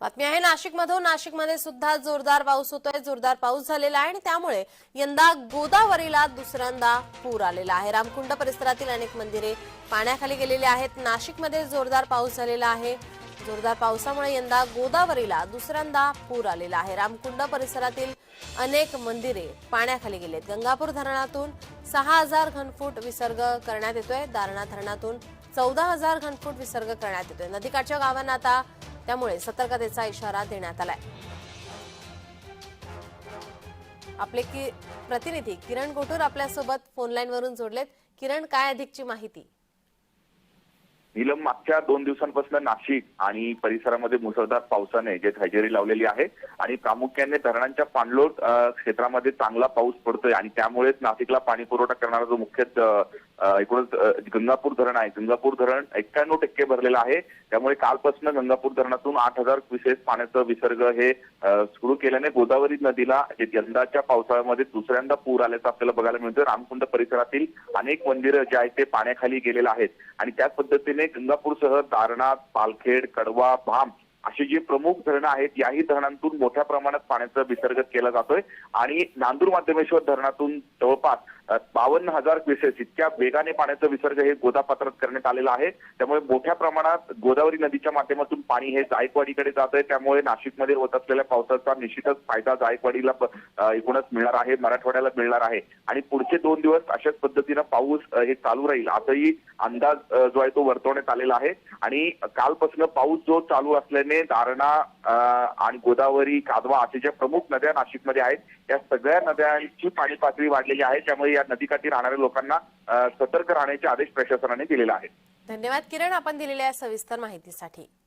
बातमी आहे नाशिकमधून. नाशिकमध्ये सुद्धा जोरदार पाऊस होतोय जोरदार पाऊस झालेला आहे आणि त्यामुळे यंदा गोदावरीला दुसऱ्यांदा पूर आलेला आहे. रामकुंड परिसरातील अनेक मंदिरे पाण्याखाली गेलेली आहेत. नाशिकमध्ये जोरदार पाऊस झालेला आहे. जोरदार पावसामुळे यंदा गोदावरीला दुसऱ्यांदा पूर आलेला आहे. रामकुंड परिसरातील अनेक मंदिरे पाण्याखाली गेलेत. गंगापूर धरणातून सहा हजार घनफूट विसर्ग करण्यात येतोय. दारणा धरणातून चौदा हजार घनफूट विसर्ग करण्यात येतोय. नदीकाठच्या गावांना आता त्यामुळे सतर्कतेचा इशारा देण्यात आलाय. आपले की प्रतिनिधी किरण गोटूर आपल्यासोबत फोनलाईन वरून जोडलेत. किरण काय अधिकची माहिती? निलम मागच्या दोन दिवसांपासून नाशिक आणि परिसरामध्ये मुसळधार पावसाने जे हजेरी लावलेली आहे आणि प्रामुख्याने धरणांच्या पाणलोट क्षेत्रामध्ये चांगला पाऊस पडतोय आणि त्यामुळेच नाशिकला पाणी पुरवठा करणारा जो मुख्य एकूणच गंगापूर धरण आहे. गंगापूर धरण एक्क्याण्णव टक्के भरलेलं आहे. त्यामुळे कालपासून गंगापूर धरणातून आठ हजार विशेष पाण्याचा विसर्ग हे सुरू केल्याने गोदावरी नदीला यंदाच्या पावसाळ्यामध्ये दुसऱ्यांदा पूर आल्याचं आपल्याला बघायला मिळतं रामकुंड परिसरातील अनेक मंदिरं जे आहेत ते पाण्याखाली गेलेलं आहेत. आणि त्याच पद्धतीने गंगापूरसह दारणा पालखेड कडवा भाम अशी जी प्रमुख धरणं आहेत याही धरणांतून मोठ्या प्रमाणात पाण्याचा विसर्ग केला जातोय. आणि नांदूर माध्यमेश्वर धरणातून जवळपास बावन्न हजार क्युसेस इतक्या वेगाने पाण्याचा विसर्ग हे गोदापात्रात करण्यात आलेला आहे. त्यामुळे मोठ्या प्रमाणात गोदावरी नदीच्या माध्यमातून पाणी हे जायकवाडीकडे जात आहे. त्यामुळे नाशिकमध्ये होत असलेल्या पावसाचा निश्चितच फायदा जायकवाडीला एकूणच मिळणार आहे मराठवाड्याला मिळणार आहे. आणि पुढचे दोन दिवस अशाच पद्धतीनं पाऊस हे चालू राहील. असंही अंदाज जो आहे तो वर्तवण्यात आलेला आहे. आणि कालपासून पाऊस जो चालू असल्याने दारणा आणि गोदावरी कादवा असे ज्या प्रमुख नद्या नाशिकमध्ये आहेत या सगळ्या नद्यांची पाणी पातळी वाढलेली आहे त्यामुळे या नदीकाठी राहणाऱ्या लोकांना सतर्क राहण्याचे आदेश प्रशासनाने दिलेला आहे धन्यवाद किरण आपण दिलेल्या सविस्तर माहितीसाठी.